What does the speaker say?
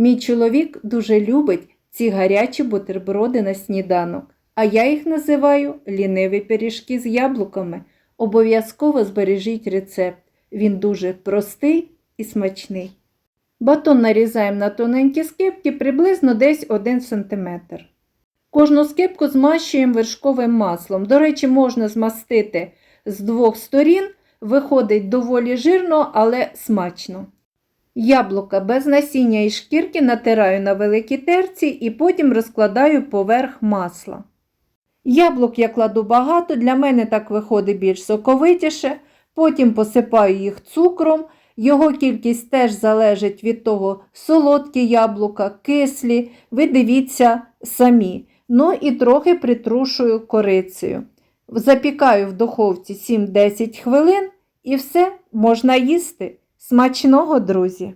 Мій чоловік дуже любить ці гарячі бутерброди на сніданок, а я їх називаю ліниві пиріжки з яблуками. Обов'язково збережіть рецепт. Він дуже простий і смачний. Батон нарізаємо на тоненькі скибки приблизно десь 1 см. Кожну скибку змащуємо вершковим маслом. До речі, можна змастити з двох сторін, виходить доволі жирно, але смачно. Яблука без насіння і шкірки натираю на великій терці і потім розкладаю поверх масла. Яблук я кладу багато, для мене так виходить більш соковитіше. Потім посипаю їх цукром. Його кількість теж залежить від того, солодкі яблука, кислі, ви дивіться самі. Ну і трохи притрушую корицею. Запікаю в духовці 7-10 хвилин і все можна їсти. Смачного, друзі!